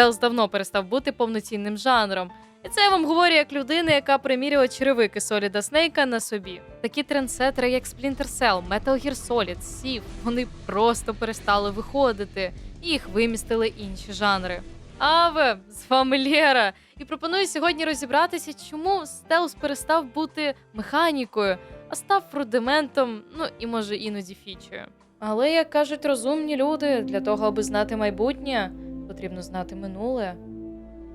стелс давно перестав бути повноцінним жанром. І це я вам говорю як людина, яка приміряла черевики Соліда Снейка на собі. Такі трендсетери, як Splinter Cell, Metal Gear Solid, Siv, вони просто перестали виходити, і їх вимістили інші жанри. Аве, з вами Лєра, і пропоную сьогодні розібратися, чому стелс перестав бути механікою, а став рудиментом, ну і може іноді фічею. Але як кажуть розумні люди, для того, аби знати майбутнє, потрібно знати минуле.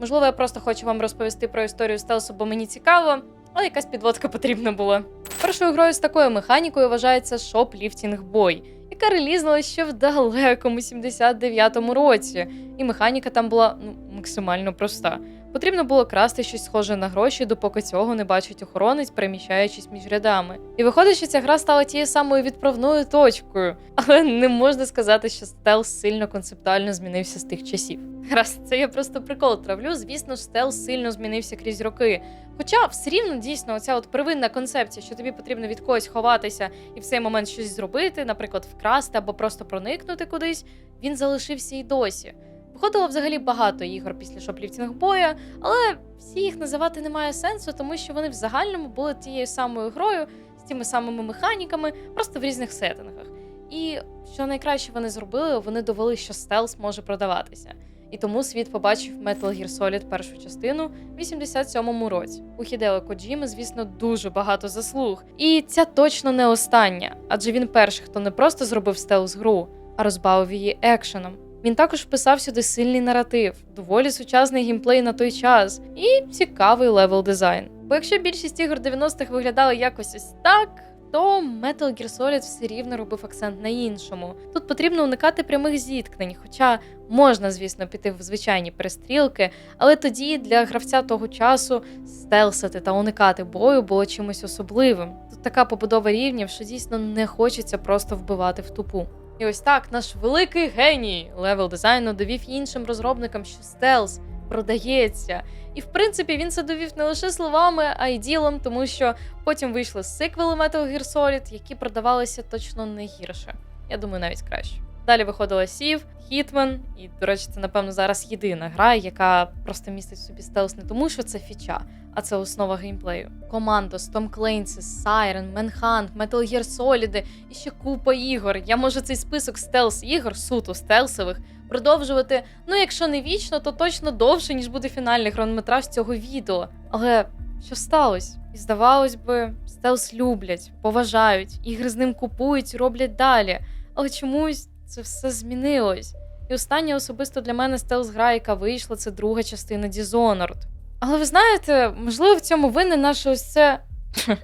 Можливо, я просто хочу вам розповісти про історію стелсу, бо мені цікаво, але якась підводка потрібна була. Першою грою з такою механікою вважається Shoplifting Boy, яка релізнула ще в далекому 79-му році, і механіка там була ну, максимально проста. Потрібно було красти щось схоже на гроші, допоки цього не бачить охоронець, переміщаючись між рядами. І виходить, що ця гра стала тією самою відправною точкою, але не можна сказати, що стелс сильно концептуально змінився з тих часів. Раз це я просто прикол травлю. Звісно ж, стелс сильно змінився крізь роки. Хоча все рівно дійсно оця от первинна концепція, що тобі потрібно від когось ховатися і в цей момент щось зробити, наприклад, вкрасти або просто проникнути кудись, він залишився і досі. Виходило взагалі багато ігор після Shoplifting боя, але всі їх називати немає сенсу, тому що вони в загальному були тією самою грою з тими самими механіками, просто в різних сеттингах. І що найкраще вони зробили, вони довели, що стелс може продаватися. І тому світ побачив Metal Gear Solid першу частину в 87-му році. У Хідео Коджіми, звісно, дуже багато заслуг. І ця точно не остання, адже він перший, хто не просто зробив стелс гру, а розбавив її екшеном. Він також вписав сюди сильний наратив, доволі сучасний геймплей на той час і цікавий левел дизайн. Бо якщо більшість ігор 90-х виглядали якось ось так, то Metal Gear Solid все рівно робив акцент на іншому. Тут потрібно уникати прямих зіткнень, хоча можна, звісно, піти в звичайні перестрілки, але тоді для гравця того часу стелсити та уникати бою було чимось особливим. Тут така побудова рівнів, що дійсно не хочеться просто вбивати в тупу. І ось так наш великий геній левел дизайну довів іншим розробникам, що стелс продається. І в принципі він це довів не лише словами, а й ділом, тому що потім вийшли сиквели Metal Gear Solid, які продавалися точно не гірше. Я думаю, навіть краще. Далі виходила Сів, Hitman, і, до речі, це, напевно, зараз єдина гра, яка просто містить собі стелс не тому, що це фіча, а це основа геймплею. Commandos, Tom Clancy's, Siren, Manhunt, Metal Gear Solid і ще купа ігор. Я можу цей список стелс ігор, суто стелсових, продовжувати. Ну, якщо не вічно, то точно довше, ніж буде фінальний хронометраж цього відео. Але що сталося? І здавалось би, стелс люблять, поважають, ігри з ним купують, роблять далі. Але чомусь це все змінилось. І остання особисто для мене стелс гра, яка вийшла, це друга частина Dishonored. Але ви знаєте, можливо, в цьому винне наше ось це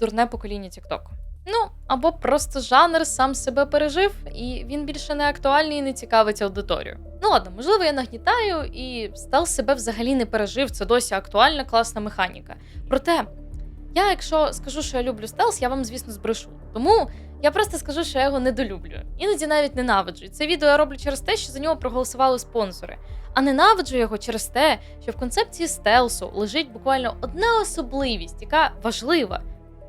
дурне покоління TikTok. Ну, або просто жанр сам себе пережив, і він більше не актуальний і не цікавить аудиторію. Ну ладно, можливо, я нагнітаю, і стелс себе взагалі не пережив. Це досі актуальна класна механіка. Проте, я, якщо скажу, що я люблю стелс, я вам, звісно, збрешу. Тому я просто скажу, що я його недолюблюю. Іноді навіть ненавиджу. Це відео я роблю через те, що за нього проголосували спонсори. А ненавиджу його через те, що в концепції стелсу лежить буквально одна особливість, яка важлива.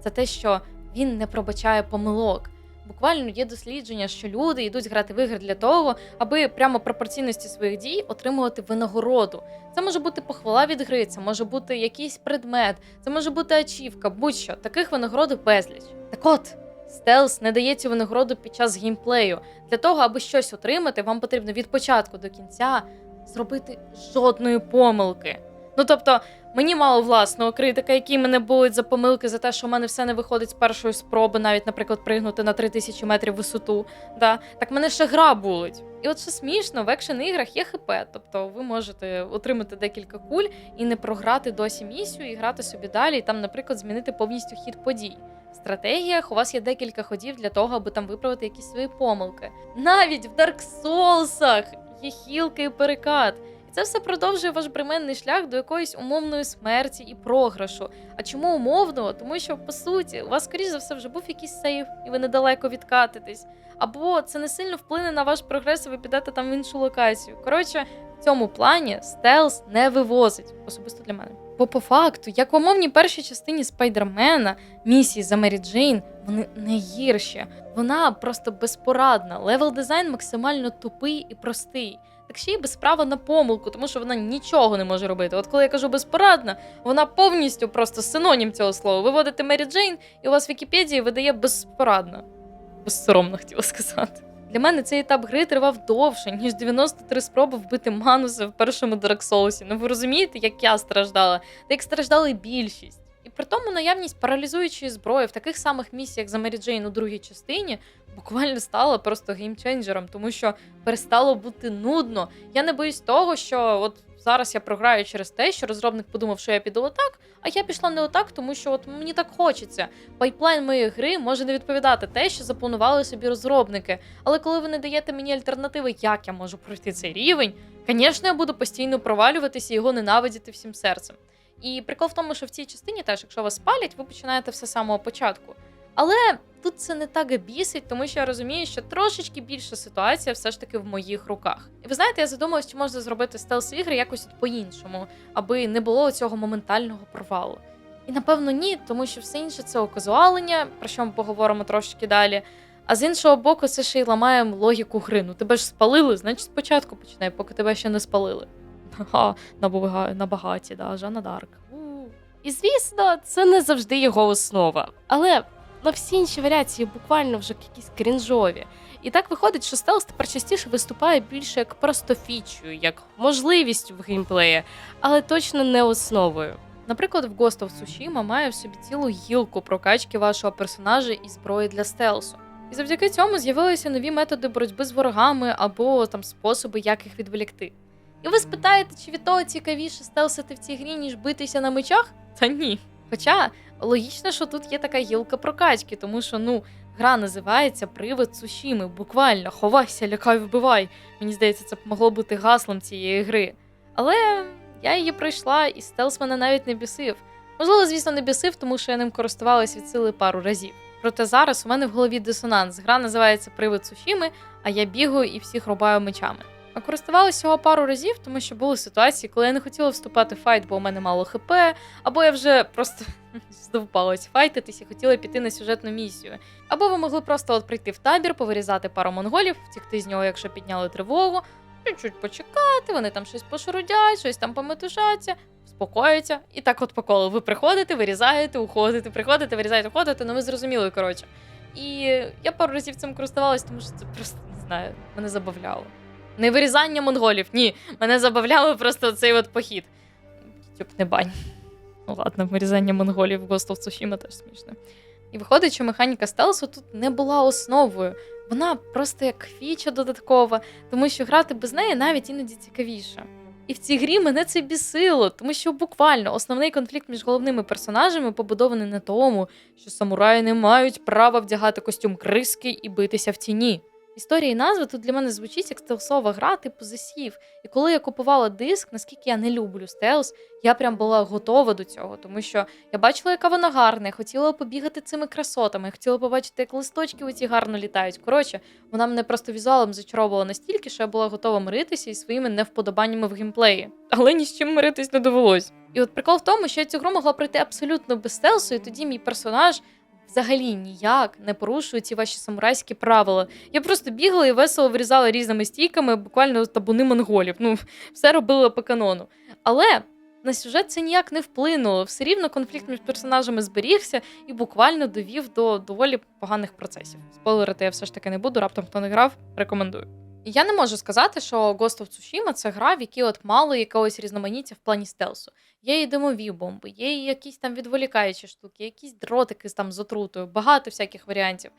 Це те, що він не пробачає помилок. Буквально є дослідження, що люди йдуть грати в ігри для того, аби прямо пропорційності своїх дій отримувати винагороду. Це може бути похвала від гри, це може бути якийсь предмет, це може бути ачівка, будь-що. Таких винагород безліч. Так от. Стелс не дає цю винагороду під час геймплею. Для того, аби щось отримати, вам потрібно від початку до кінця зробити жодної помилки. Ну тобто, мені мало власного критика, який мене булить за помилки за те, що в мене все не виходить з першої спроби, навіть, наприклад, пригнути на 3000 метрів висоту. Да? Так мене ще гра булить. І от що смішно, в екшен іграх є ХП, тобто ви можете отримати декілька куль і не програти досі місію і грати собі далі, і там, наприклад, змінити повністю хід подій. В стратегіях у вас є декілька ходів для того, аби там виправити якісь свої помилки. Навіть в Dark Souls є хілки і перекат. І це все продовжує ваш бременний шлях до якоїсь умовної смерті і програшу. А чому умовного? Тому що, по суті, у вас, скоріш за все, вже був якийсь сейф, і ви недалеко відкатитесь. Або це не сильно вплине на ваш прогрес, і ви підете там в іншу локацію. Коротше, в цьому плані стелс не вивозить, особисто для мене. Бо по факту, як в умовній першій частині Спайдермена, місії за Мері Джейн, вони не гірші. Вона просто безпорадна. Левел дизайн максимально тупий і простий. так ще й без права на помилку, тому що вона нічого не може робити. От коли я кажу безпорадна, вона повністю просто синонім цього слова. Ви вводите Мері Джейн, і у вас в Вікіпедії видає безпорадна. Безсоромно хотіла сказати. Для мене цей етап гри тривав довше, ніж 93 спроби вбити Мануса в першому Dark Souls. Ну ви розумієте, як я страждала, та як страждали більшість. І при тому наявність паралізуючої зброї в таких самих місіях за Мері Джейн у другій частині буквально стала просто геймченджером, тому що перестало бути нудно. Я не боюсь того, що от зараз я програю через те, що розробник подумав, що я піду отак, а я пішла не отак, тому що от мені так хочеться. Пайплайн моєї гри може не відповідати те, що запланували собі розробники. Але коли ви не даєте мені альтернативи, як я можу пройти цей рівень, звісно, я буду постійно провалюватися і його ненавидіти всім серцем. І прикол в тому, що в цій частині теж, якщо вас спалять, ви починаєте все з самого початку. Але тут це не так бісить, тому що я розумію, що трошечки більша ситуація все ж таки в моїх руках. І ви знаєте, я задумалась, чи можна зробити стелс ігри якось от по-іншому, аби не було цього моментального провалу. І напевно ні, тому що все інше це оказуалення, про що ми поговоримо трошки далі. А з іншого боку, це ще й ламає логіку гри. Ну тебе ж спалили, значить спочатку починай, поки тебе ще не спалили. Ха, на, багаті, да, Жанна Дарк. І звісно, це не завжди його основа. Але на всі інші варіації буквально вже якісь крінжові. І так виходить, що стелс тепер частіше виступає більше як просто фічою, як можливістю в геймплеї, але точно не основою. Наприклад, в Ghost of Tsushima має в собі цілу гілку прокачки вашого персонажа і зброї для стелсу. І завдяки цьому з'явилися нові методи боротьби з ворогами або там способи, як їх відволікти. І ви спитаєте, чи від того цікавіше стелсити в цій грі, ніж битися на мечах? Та ні. Хоча логічно, що тут є така гілка прокачки, тому що ну гра називається Привид Цушіми. Буквально ховайся, лякай, вбивай. Мені здається, це могло бути гаслом цієї гри. Але я її пройшла, і стелс мене навіть не бісив. Можливо, звісно, не бісив, тому що я ним користувалась від сили пару разів. Проте зараз у мене в голові дисонанс. Гра називається Привид Сушіми, а я бігаю і всіх рубаю мечами. Користувалася всього пару разів, тому що були ситуації, коли я не хотіла вступати в файт, бо у мене мало хп, або я вже просто здовбалась файтитись і хотіла піти на сюжетну місію. Або ви могли просто от прийти в табір, повирізати пару монголів, втікти з нього, якщо підняли тривогу, чуть-чуть почекати, вони там щось пошурудять, щось там пометушаться, спокояться. І так от по колу. Ви приходите, вирізаєте, уходите, приходите, вирізаєте, уходите, ну ви зрозуміли, коротше. І я пару разів цим користувалась, тому що це просто не знаю, мене забавляло. Не вирізання монголів, ні. Мене забавляло просто цей от похід. Тюб не бань. Ну ладно, вирізання монголів в Ghost of Tsushima теж смішно. І виходить, що механіка стелсу тут не була основою. Вона просто як фіча додаткова, тому що грати без неї навіть іноді цікавіше. І в цій грі мене це бісило, тому що буквально основний конфлікт між головними персонажами побудований на тому, що самураї не мають права вдягати костюм криски і битися в тіні. Історія і назва тут для мене звучить як стелсова гра типу засів. І коли я купувала диск, наскільки я не люблю стелс, я прям була готова до цього, тому що я бачила, яка вона гарна, я хотіла побігати цими красотами, я хотіла побачити, як листочки оці гарно літають. Коротше, вона мене просто візуалом зачаровувала настільки, що я була готова миритися із своїми невподобаннями в геймплеї. Але ні з чим миритись не довелось. І от прикол в тому, що я цю гру могла пройти абсолютно без стелсу, і тоді мій персонаж. Взагалі ніяк не порушую ці ваші самурайські правила. Я просто бігала і весело вирізала різними стійками, буквально табуни монголів. Ну, все робила по канону. Але на сюжет це ніяк не вплинуло. Все рівно конфлікт між персонажами зберігся і буквально довів до доволі поганих процесів. Спойлерити я все ж таки не буду, раптом хто не грав, рекомендую. Я не можу сказати, що Ghost of Tsushima – це гра, в якій от мало якогось різноманіття в плані стелсу. Є і димові бомби, є і якісь там відволікаючі штуки, якісь дротики там з отрутою, багато всяких варіантів.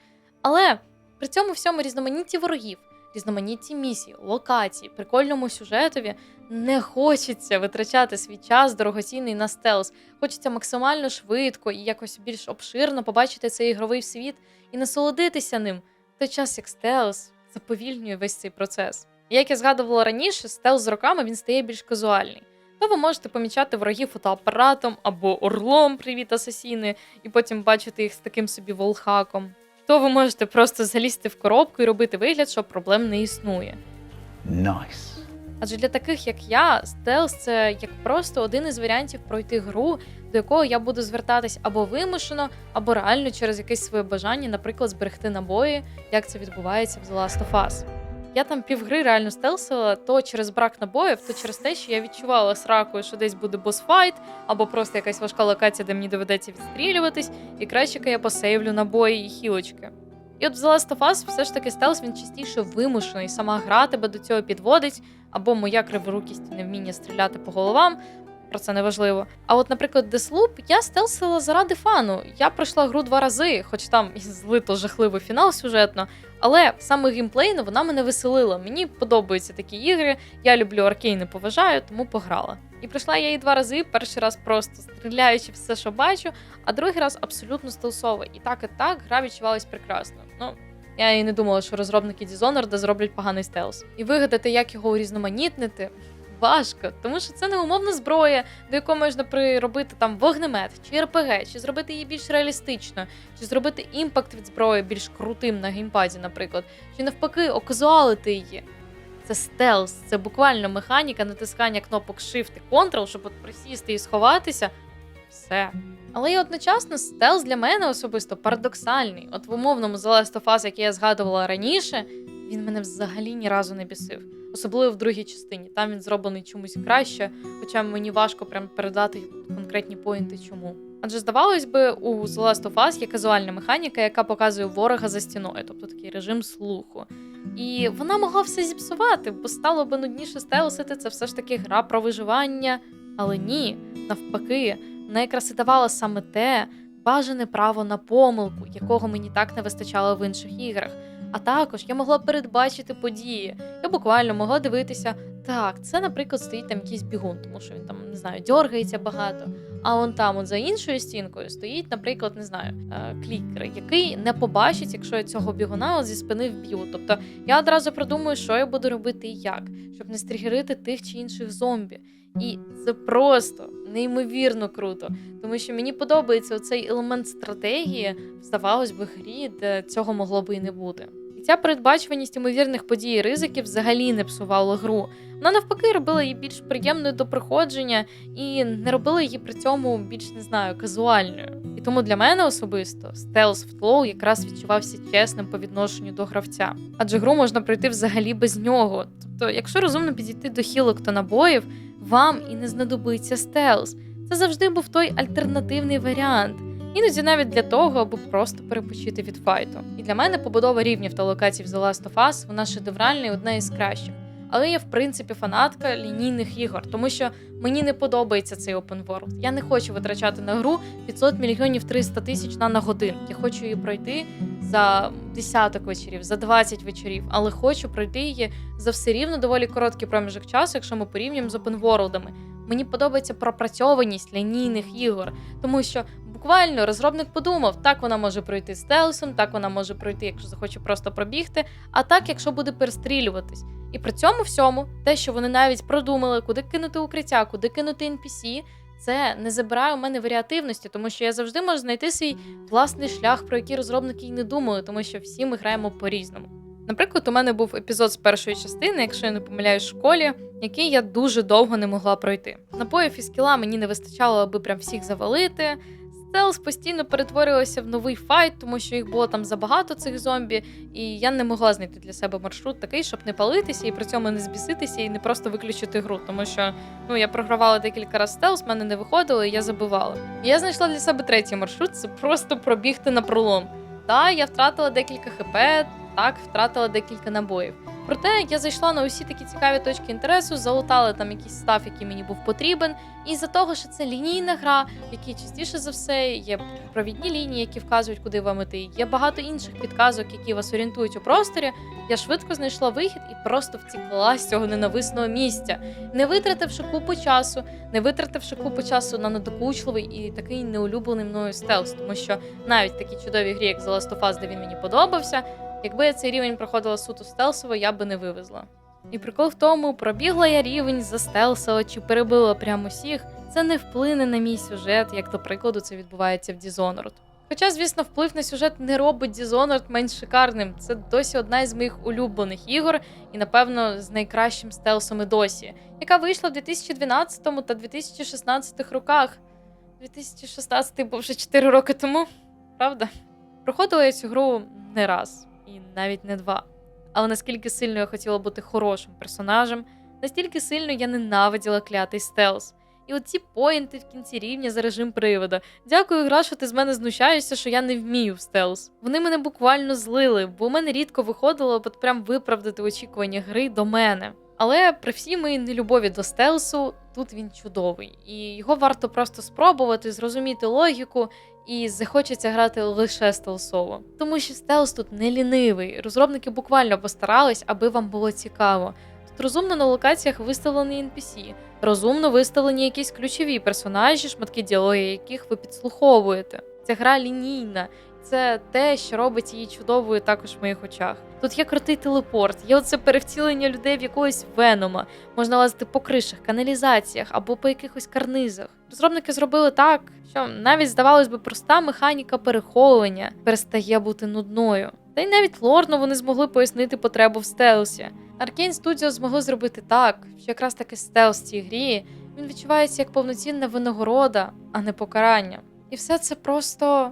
Але при цьому всьому різноманітті ворогів, різноманітті місій, локацій, прикольному сюжетові не хочеться витрачати свій час дорогоцінний на стелс. Хочеться максимально швидко і якось більш обширно побачити цей ігровий світ і насолодитися ним. В той час як стелс заповільнює весь цей процес. Як я згадувала раніше, стелс з роками він стає більш казуальний. То ви можете помічати ворогів фотоапаратом або орлом, привіт, асасіни, і потім бачити їх з таким собі волхаком. То ви можете просто залізти в коробку і робити вигляд, що проблем не існує. Nice. Адже для таких, як я, стелс це як просто один із варіантів пройти гру, до якого я буду звертатись або вимушено, або реально через якесь своє бажання, наприклад, зберегти набої, як це відбувається в The Last of Us. Я там півгри реально стелсила то через брак набоїв, то через те, що я відчувала сракою, що десь буде босфайт, або просто якась важка локація, де мені доведеться відстрілюватись, і краще я посейвлю набої і хілочки. І от в The Last of Us все ж таки стелс він частіше вимушений, сама гра тебе до цього підводить, або моя криворукість і невміння стріляти по головам. Про це не важливо. А от, наприклад, Deathloop я стелсила заради фану. Я пройшла гру два рази, хоч там і злито жахливий фінал сюжетно. Але саме геймплейно вона мене веселила. Мені подобаються такі ігри. Я люблю аркейни, поважаю, тому пограла. І пройшла я її два рази. Перший раз просто стріляючи все, що бачу, а другий раз абсолютно стелсово. І так, і так гра відчувалась прекрасно. Ну, я і не думала, що розробники Dishonored зроблять поганий стелс. І вигадати, як його урізноманітнити. Важко, тому що це не умовна зброя, до якої можна приробити там вогнемет, чи РПГ, чи зробити її більш реалістично, чи зробити імпакт від зброї більш крутим на геймпаді, наприклад, чи навпаки, оказуалити її. Це стелс, це буквально механіка натискання кнопок Shift і Ctrl, щоб от присісти і сховатися. Все. Але і одночасно стелс для мене особисто парадоксальний. От в умовному The Last of Us, який я згадувала раніше, він мене взагалі ні разу не бісив. Особливо в другій частині. Там він зроблений чомусь краще, хоча мені важко прям передати конкретні поінти чому. Адже здавалось би, у The Last of Us є казуальна механіка, яка показує ворога за стіною, тобто такий режим слуху. І вона могла все зіпсувати, бо стало би нудніше стелсити, це все ж таки гра про виживання. Але ні, навпаки, вона якраз і давала саме те бажане право на помилку, якого мені так не вистачало в інших іграх. А також я могла передбачити події. Я буквально могла дивитися, так, це, наприклад, стоїть там якийсь бігун, тому що він там не знаю, дергається багато. А он там, от за іншою стінкою, стоїть, наприклад, не знаю, е, клікер, який не побачить, якщо я цього бігуна от зі спини вб'ю. Тобто я одразу продумую, що я буду робити і як, щоб не стрігерити тих чи інших зомбі. І це просто неймовірно круто, тому що мені подобається цей елемент стратегії, здавалось би, грі, де цього могло би і не бути. Ця передбачуваність ймовірних подій і ризиків взагалі не псувала гру. Вона навпаки робила її більш приємною до проходження і не робила її при цьому більш не знаю казуальною. І тому для мене особисто стелс в тлоу якраз відчувався чесним по відношенню до гравця. Адже гру можна пройти взагалі без нього. Тобто, якщо розумно підійти до хілок та набоїв, вам і не знадобиться стелс. Це завжди був той альтернативний варіант. Іноді навіть для того, аби просто перепочити від файту. І для мене побудова рівнів та локацій в The Last of Us вона шедевральна і одна із кращих. Але я, в принципі, фанатка лінійних ігор, тому що мені не подобається цей open world. Я не хочу витрачати на гру 500 мільйонів 300 тисяч на, на годин. Я хочу її пройти за десяток вечорів, за 20 вечорів, але хочу пройти її за все рівно доволі короткий проміжок часу, якщо ми порівнюємо з open worldами. Мені подобається пропрацьованість лінійних ігор, тому що буквально розробник подумав, так вона може пройти стелсом, так вона може пройти, якщо захоче просто пробігти, а так, якщо буде перестрілюватись. І при цьому всьому, те, що вони навіть продумали, куди кинути укриття, куди кинути NPC, це не забирає у мене варіативності, тому що я завжди можу знайти свій власний шлях, про який розробники й не думали, тому що всі ми граємо по-різному. Наприклад, у мене був епізод з першої частини, якщо я не помиляюсь, в школі, який я дуже довго не могла пройти. Напоїв і скіла мені не вистачало, аби прям всіх завалити. Стелс постійно перетворювався в новий файт, тому що їх було там забагато цих зомбі, і я не могла знайти для себе маршрут такий, щоб не палитися і при цьому не збіситися і не просто виключити гру. Тому що ну я програвала декілька разів стелс, мене не виходило, і я забивала. Я знайшла для себе третій маршрут це просто пробігти на пролом. Та я втратила декілька хп, так втратила декілька набоїв. Проте я зайшла на усі такі цікаві точки інтересу, залутала там якийсь став, який мені був потрібен. І за того, що це лінійна гра, в якій частіше за все є провідні лінії, які вказують, куди вам іти. Є багато інших підказок, які вас орієнтують у просторі. Я швидко знайшла вихід і просто втікла з цього ненависного місця, не витративши купу часу, не витративши купу часу на надокучливий і такий неулюблений мною стелс, тому що навіть такі чудові грі, як The Last of Us, де він мені подобався. Якби я цей рівень проходила суто стелсово, я би не вивезла. І прикол в тому, пробігла я рівень за стелсово чи перебила прямо усіх, це не вплине на мій сюжет, як, до прикладу, це відбувається в Dishonored. Хоча, звісно, вплив на сюжет не робить Dishonored менш шикарним. Це досі одна із моїх улюблених ігор, і, напевно, з найкращим стелсом і досі, яка вийшла в 2012 та 2016 роках. 2016 був вже 4 роки тому, правда? Проходила я цю гру не раз навіть не два. Але наскільки сильно я хотіла бути хорошим персонажем, настільки сильно я ненавиділа клятий стелс. І от ці поінти в кінці рівня за режим привода. Дякую, гра, що ти з мене знущаєшся, що я не вмію в стелс. Вони мене буквально злили, бо у мене рідко виходило от прям виправдати очікування гри до мене. Але при всій моїй нелюбові до стелсу, тут він чудовий, і його варто просто спробувати, зрозуміти логіку, і захочеться грати лише стелсово. Тому що стелс тут не лінивий. Розробники буквально постарались, аби вам було цікаво. Тут розумно на локаціях виставлені NPC, розумно виставлені якісь ключові персонажі, шматки діалогів, яких ви підслуховуєте. Ця гра лінійна. Це те, що робить її чудовою також в моїх очах. Тут є крутий телепорт, є оце перевтілення людей в якогось венома. Можна лазити по кришах, каналізаціях або по якихось карнизах. Розробники зробили так, що навіть здавалось би проста механіка переховування перестає бути нудною. Та й навіть лорно вони змогли пояснити потребу в стелсі. Arkane Studios змогли зробити так, що якраз таки стелс в цій грі він відчувається як повноцінна винагорода, а не покарання. І все це просто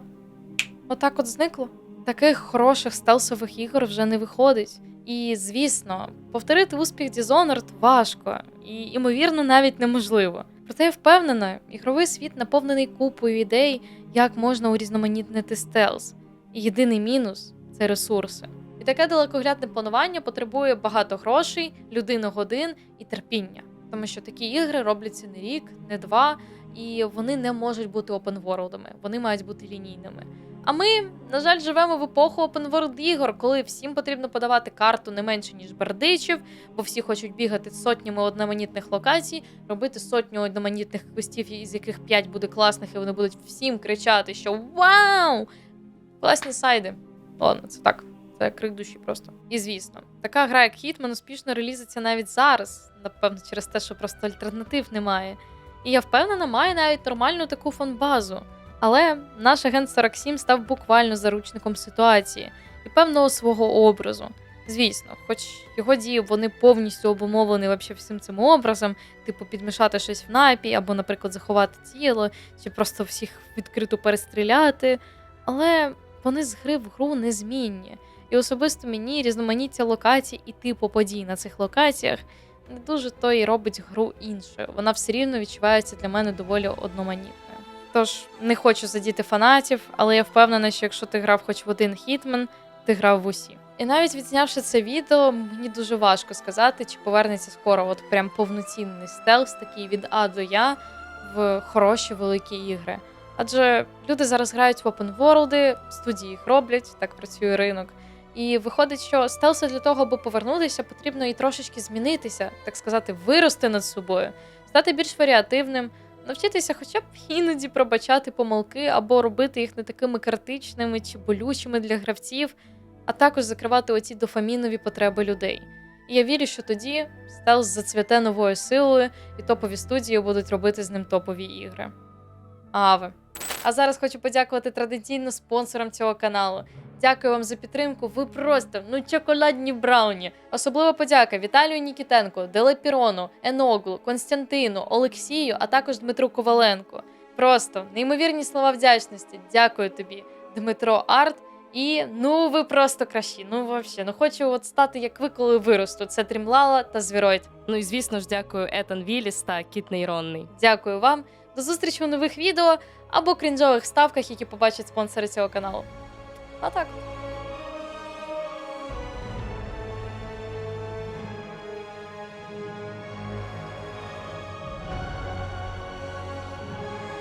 отак от зникло. Таких хороших стелсових ігор вже не виходить. І звісно, повторити успіх Dishonored важко і, ймовірно, навіть неможливо. Проте я впевнена, ігровий світ наповнений купою ідей, як можна урізноманітнити стелс. І єдиний мінус це ресурси. І таке далекоглядне планування потребує багато грошей, людиногодин і терпіння. Тому що такі ігри робляться не рік, не два, і вони не можуть бути опенворлдами, вони мають бути лінійними. А ми, на жаль, живемо в епоху опенворлд ігор, коли всім потрібно подавати карту не менше, ніж бердичів, бо всі хочуть бігати сотнями одноманітних локацій, робити сотню одноманітних квестів, із яких 5 буде класних, і вони будуть всім кричати, що Вау! Класні сайди. Ладно, це так. Це крик душі просто. І звісно, така гра, як Hitman, успішно релізиться навіть зараз, напевно, через те, що просто альтернатив немає. І я впевнена, має навіть нормальну таку фан-базу. Але наш агент 47 став буквально заручником ситуації і певного свого образу. Звісно, хоч його дії вони повністю обумовлені вообще всім цим образом, типу підмішати щось в напій, або, наприклад, заховати тіло, чи просто всіх відкрито перестріляти. Але вони з гри в гру незмінні. І особисто мені різноманіття локацій і типу подій на цих локаціях не дуже то і робить гру іншою. Вона все рівно відчувається для мене доволі одноманітною. Тож не хочу задіти фанатів, але я впевнена, що якщо ти грав хоч в один хітмен, ти грав в усі. І навіть відзнявши це відео, мені дуже важко сказати, чи повернеться скоро от прям повноцінний стелс, такий від А до Я в хороші великі ігри. Адже люди зараз грають в open world, студії їх роблять, так працює ринок. І виходить, що стелси для того, аби повернутися, потрібно і трошечки змінитися, так сказати, вирости над собою, стати більш варіативним, навчитися хоча б іноді пробачати помилки або робити їх не такими критичними чи болючими для гравців, а також закривати оці дофамінові потреби людей. І я вірю, що тоді стелс зацвяте новою силою, і топові студії будуть робити з ним топові ігри. Аве. А зараз хочу подякувати традиційно спонсорам цього каналу. Дякую вам за підтримку. Ви просто ну чоколадні брауні. Особлива подяка Віталію Нікітенко, Делепірону, Еноглу, Константину, Олексію, а також Дмитру Коваленко. Просто неймовірні слова вдячності. Дякую тобі, Дмитро Арт. І ну ви просто кращі. Ну вообще, ну хочу от стати як ви, коли виросту. Це Трімлала та Звіроїд. Ну і звісно ж, дякую Етан Віліс та Кіт Нейронний. Дякую вам. До зустрічі у нових відео або крінжових ставках, які побачать спонсори цього каналу. А так.